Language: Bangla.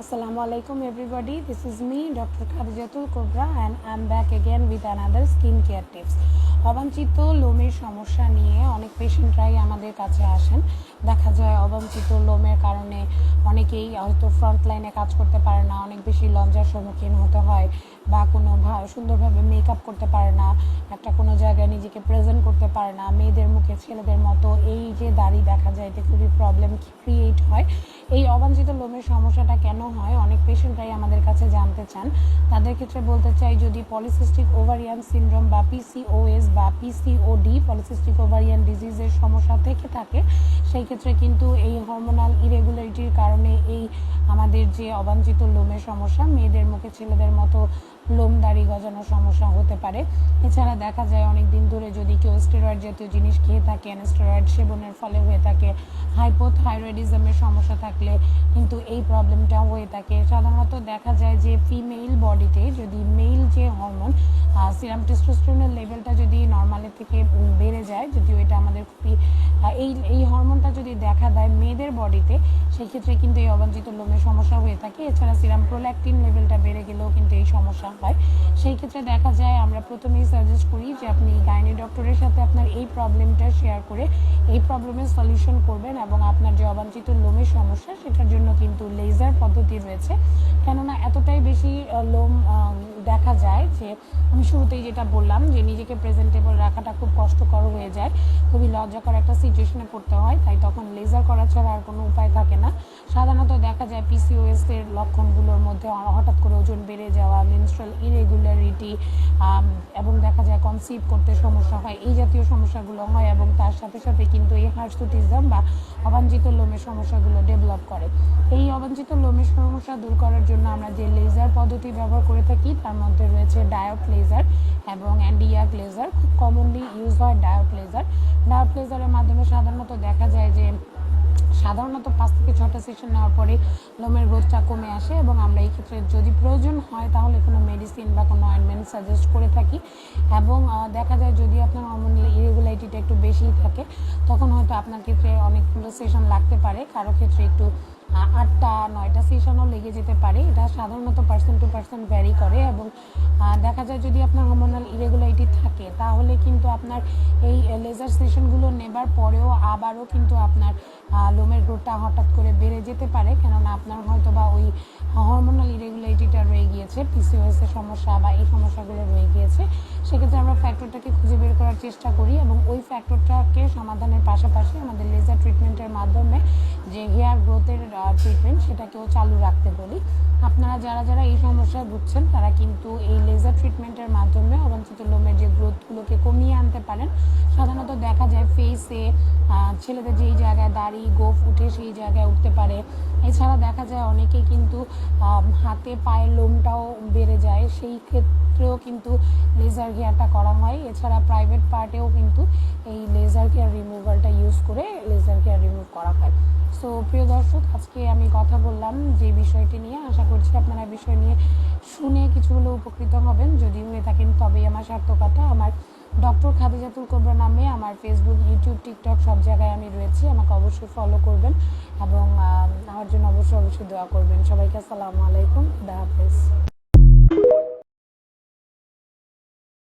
Assalamu alaikum, everybody. This is me, Dr. Khadijatul Kobra and I'm back again with another skincare tips. অবাঞ্ছিত লোমের সমস্যা নিয়ে অনেক পেশেন্টরাই আমাদের কাছে আসেন দেখা যায় অবাঞ্ছিত লোমের কারণে অনেকেই হয়তো ফ্রন্ট লাইনে কাজ করতে পারে না, অনেক বেশি লজ্জার সম্মুখীন হতে হয় বা কোনো সুন্দরভাবে মেকআপ করতে পারে না, একটা কোনো জায়গায় নিজেকে প্রেজেন্ট করতে পারে না মেয়েদের মুখে ছেলেদের মতো এই যে দাড়ি দেখা যায় এতে খুবই প্রবলেম ক্রিয়েট হয় এই অবাঞ্ছিত লোমের সমস্যাটা কেন হয়? অনেক পেশেন্টরাই আমাদের কাছে জানতে চান। তাদের ক্ষেত্রে বলতে চাই, যদি পলিসিস্টিক ওভারিয়ান সিনড্রোম বা পিসিওএস বা পিসিওডি পলিসিস্টিক ওভারিয়ান ডিজিজের সমস্যা থেকে থাকে, সেই ক্ষেত্রে কিন্তু এই হরমোনাল ইরেগুলারিটির কারণে এই আমাদের যে অবাঞ্ছিত লোমের সমস্যা, মেয়েদের মুখে ছেলেদের মতো লোম দাড়ি গজানোর সমস্যা হতে পারে। এছাড়া দেখা যায় অনেক দিন ধরে যদি কেউ স্টেরয়েড জাতীয় জিনিস খেয়ে থাকেন স্টেরয়েড সেবনের ফলে হয়ে থাকে হাইপোথাইরয়েডিজমের সমস্যা থাকলে কিন্তু এই প্রবলেমটা হয়ে থাকে। সাধারণত দেখা যায় যে ফিমেল বডিতে যদি মেল যে হরমোন সিরাম টেস্টোস্টেরনের লেভেলটা যদি নর্মালের থেকে বেড়ে যায়, যদিও এটা আমাদের খুবই এই এই হরমোনটা যদি দেখা দেয় মেয়েদের বডিতে সেই ক্ষেত্রে কিন্তু এই অবাঞ্ছিত লোমের সমস্যা হয়ে থাকে। এছাড়া সিরাম প্রোল্যাক্টিন লেভেলটা বেড়ে গেলেও কিন্তু এই সমস্যা হয়। সেই ক্ষেত্রে দেখা যায় আমরা প্রথমেই সাজেস্ট করি যে আপনি গাইনি ডক্টরের সাথে আপনার এই প্রবলেমটা শেয়ার করে এই প্রবলেমের সলিউশন করবেন এবং আপনার যে অবাঞ্ছিত লোমের সমস্যা সেটার জন্য কিন্তু লেজার পদ্ধতি রয়েছে। কেননা এতটাই বেশি লোম দেখা যায় যে আমি শুরুতেই যেটা বললাম যে নিজেকে প্রেজেন্টেবল রাখাটা খুব কষ্টকর হয়ে যায়। খুবই লজ্জাকর একটা সিচুয়েশনে পড়তে হয়, তাই লেজার করা ছাড়া আর কোনো উপায় থাকে না। সাধারণত দেখা যায় পিসিওএস এর লক্ষণগুলোর মধ্যে হঠাৎ করে ওজন বেড়ে যাওয়া মেনস্ট্রাল ইরেগুলারিটি এবং দেখা যায় কনসিভ করতে সমস্যা হয়। এই জাতীয় সমস্যাগুলো হয় এবং তার সাথে সাথে কিন্তু এই হার্সুটিজম বা অবাঞ্ছিত লোমের সমস্যাগুলো ডেভেলপ করে। এই অবাঞ্ছিত লোমের সমস্যা দূর করার জন্য আমরা যে লেজার পদ্ধতি ব্যবহার করে থাকি, তার মধ্যে রয়েছে ডায়োট লেজার এবং অ্যান্ডিয়াক লেজার খুব কমনলি ইউজ হয় ডায়োট লেজার ডায়োট লেজারের মাধ্যমে সাধারণত দেখা যায় যে সাধারণত পাঁচ থেকে ছটা সেশন নেওয়ার পরে লোমের গ্রোথটা কমে আসে এবং আমরা এই ক্ষেত্রে যদি প্রয়োজন হয় তাহলে কোনো মেডিসিন বা কোনো অয়েনমেন্ট সাজেস্ট করে থাকি। এবং দেখা যায় যদি আপনার হরমোনাল ইরেগুলারিটিটা একটু বেশি থাকে, তখন হয়তো আপনার ক্ষেত্রে অনেকগুলো সেশন লাগতে পারে। কারও ক্ষেত্রে একটু আটটা, নয়টা সেশনও লেগে যেতে পারে। এটা সাধারণত পার্সন টু পার্সন ভ্যারি করে এবং দেখা যায় যদি আপনার হরমোনাল ইরেগুলারিটি থাকে, তাহলে কিন্তু আপনার এই লেজার সেশনগুলো নেবার পরেও আবারও কিন্তু আপনার লোমের গ্রোথটা হঠাৎ করে বেড়ে যেতে পারে। কেননা আপনার হয়তো বা ওই হরমোনাল ইরেগুলারিটিটা রয়ে গিয়েছে পিসিওএস এর সমস্যা বা এই সমস্যাগুলো রয়ে গিয়েছে। সেক্ষেত্রে আমরা ফ্যাক্টরটাকে খুঁজে বের করার চেষ্টা করি এবং ওই ফ্যাক্টরটাকে সমাধানের পাশাপাশি আমাদের লেজার ট্রিটমেন্টের মাধ্যমে যে হেয়ার গ্রোথের ট্রিটমেন্ট সেটাকেও চালু রাখতে বলি আপনারা যারা যারা এই সমস্যায় ভুগছেন, তারা কিন্তু এই লেজার ট্রিটমেন্টের মাধ্যমে অবাঞ্ছিত লোমের যে গ্রোথগুলোকে কমিয়ে আনতে পারেন। সাধারণত দেখা যায় ফেসে ছেলেদের যেই জায়গায় দাড়ি, গোফ উঠে সেই জায়গায় উঠতে পারে। এছাড়া দেখা যায় অনেকেই কিন্তু হাতে পায়ের লোমটাও বেড়ে যায়। সেই ক্ষেত্রেও কিন্তু লেজার হেয়ারটা করা হয়। এছাড়া প্রাইভেট পার্টেও কিন্তু এই লেজার হেয়ার রিমুভালটা ইউজ করে লেজার হেয়ার রিমুভ করা হয়। সো প্রিয় দর্শক, আজকে আমি কথা বললাম যে বিষয়টি নিয়ে। আশা করছি আপনারা বিষয় নিয়ে শুনে কিছু হলেও উপকৃত হবেন। যদি হয়ে থাকেন তবেই আমার সার্থকতা, আমার ডক্টর খাদিজাতুল কোবরা নামে আমার ফেসবুক ইউটিউব টিকটক সব জায়গায় আমি রয়েছি। আমাকে অবশ্যই ফলো করবেন এবং আমার জন্য অবশ্যই অবশ্যই দোয়া করবেন। সবাইকে আসসালামু আলাইকুম। দা হাফেজ।